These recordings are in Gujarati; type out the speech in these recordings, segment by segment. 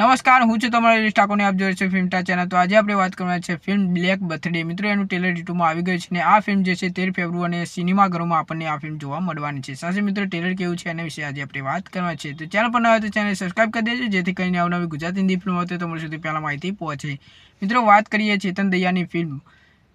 નમસ્કાર, હું છું તમારા લિસ્ટ ઠાકોરને. આપ જોઈ છે ફિલ્મ ટા ચેનલ. તો આજે આપણે વાત કરવાના છે ફિલ્મ બ્લેક બર્થડે. મિત્રો, એનું ટેલર યુટ્યુબમાં આવી ગયું છે અને આ ફિલ્મ જે છે તેર ફેબ્રુઆરીને સિનેમાઘરોમાં આપણને આ ફિલ્મ જોવા મળવાની છે. સાથે મિત્રો ટેલર કેવું છે એના વિશે આજે આપણે વાત કરવા છે. તો ચેનલ પર ન તો ચેનલ સબસ્ક્રાઈબ કરી દેજો, જેથી કરીને અવનવી ગુજરાતી હિન્દી ફિલ્મ હોય તો તમારી સુધી પહેલાં માહિતી પહોંચે. મિત્રો, વાત કરીએ ચેતન દૈયાની ફિલ્મ.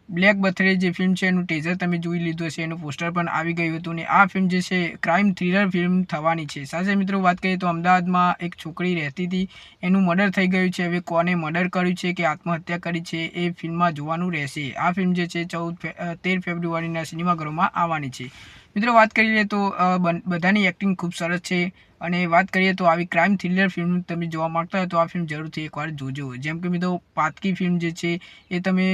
બ્લેક બર્થડે જે ફિલ્મ છે, એનું ટીઝર તમે જોઈ લીધું હશે, એનું પોસ્ટર પણ આવી ગયું હતું ને આ ફિલ્મ જે છે ક્રાઇમ થ્રિલર ફિલ્મ થવાની છે. સાથે મિત્રો વાત કરીએ તો અમદાવાદમાં એક છોકરી રહેતી હતી, એનું મર્ડર થઈ ગયું છે. હવે કોને મર્ડર કર્યું છે કે આત્મહત્યા કરી છે એ ફિલ્મમાં જોવાનું રહેશે. આ ફિલ્મ જે છે, ચૌદ તેર ફેબ્રુઆરીના સિનેમાઘરોમાં આવવાની છે. મિત્રો, વાત કરીએ તો બધાની એક્ટિંગ ખૂબ સરસ છે. અને વાત કરીએ તો આવી ક્રાઇમ થ્રિલર ફિલ્મ તમે જોવા માંગતા હોય તો આ ફિલ્મ જરૂરથી એકવાર જોજો. જેમ કે મિત્રો, પાતકી ફિલ્મ જે છે, એ તમે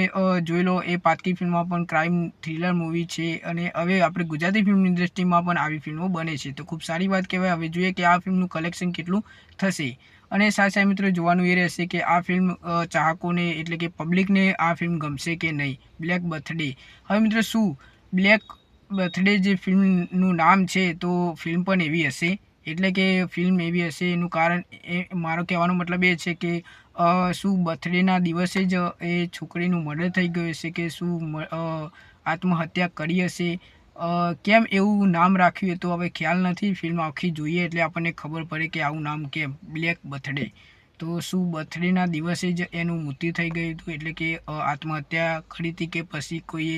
જોઈ લો. એ પાતકી ફિલ્મમાં પણ ક્રાઇમ થ્રિલર મૂવી છે. અને હવે આપણે ગુજરાતી ફિલ્મ ઇન્ડસ્ટ્રીમાં પણ આવી ફિલ્મો બને છે. તો ખૂબ સારી વાત કહેવાય. હવે જોઈએ કે આ ફિલ્મનું કલેક્શન કેટલું થશે. અને સાથે સાથે મિત્રો, જોવાનું એ રહેશે કે આ ફિલ્મ ચાહકોને, એટલે કે પબ્લિકને આ ફિલ્મ ગમશે કે નહીં. બ્લેક બર્થડે હવે મિત્રો, શું? બ્લેક બર્થડે જે ફિલ્મનું નામ છે, તો ફિલ્મ પણ એવી હશે. એટલે કે ફિલ્મ એવી હશે, એનું કારણ એ, મારો કહેવાનો મતલબ એ છે કે શું બર્થડેના દિવસે જ એ છોકરીનું મર્ડર થઈ ગયું હશે કે શું આત્મહત્યા કરી હશે? કેમ એવું નામ રાખ્યું તો હવે ખ્યાલ નથી. ફિલ્મ આખી જોઈએ એટલે આપણને ખબર પડે કે આવું નામ કેમ? બ્લેક બર્થડે તો શું બર્થડેના દિવસે જ એનું મૃત્યુ થઈ ગયું હતું? એટલે કે આત્મહત્યા કરી હતી કે પછી કોઈએ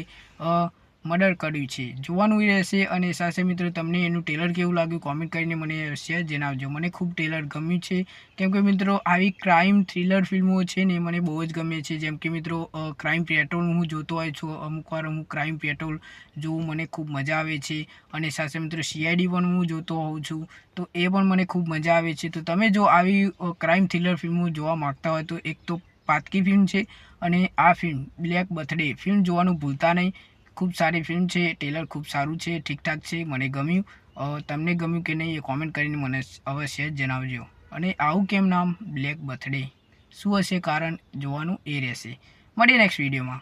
મર્ડર કર્યું છે. જોવાનું એ રહેશે અને સાથે મિત્રો તમને એનું ટેલર કેવું લાગ્યું કોમેન્ટ કરીને મને શેર જણાવજો. મને ખૂબ ટેલર ગમ્યું છે. કેમ કે મિત્રો આવી ક્રાઇમ થ્રિલર ફિલ્મો છે ને મને બહુ જ ગમે છે. જેમ કે મિત્રો ક્રાઇમ પેટ્રોલ હું જોતો હોય છું. અમુક વાર હું ક્રાઇમ પેટ્રોલ જોવું મને ખૂબ મજા આવે છે. અને સાથે મિત્રો સીઆઈડી પણ હું જોતો હોઉં છું. તો એ પણ મને ખૂબ મજા આવે છે. તો તમે જો આવી ક્રાઇમ થ્રિલર ફિલ્મો જોવા માંગતા હોય તો એક તો પાતકી ફિલ્મ છે અને આ ફિલ્મ બ્લેક બર્થડે ફિલ્મ જોવાનું ભૂલતા નહીં. ખૂબ સારી ફિલ્મ છે ટેલર ખૂબ સારું છે, ઠીકઠાક છે, મને ગમ્યું. તમને ગમ્યું કે નહીં એ કોમેન્ટ કરીને મને અવશ્ય જણાવજો. અને આવું કેમ નામ? બ્લેક બર્થડે શું હશે કારણ? જોવાનું એ રહેશે. મળીએ નેક્સ્ટ વિડીયોમાં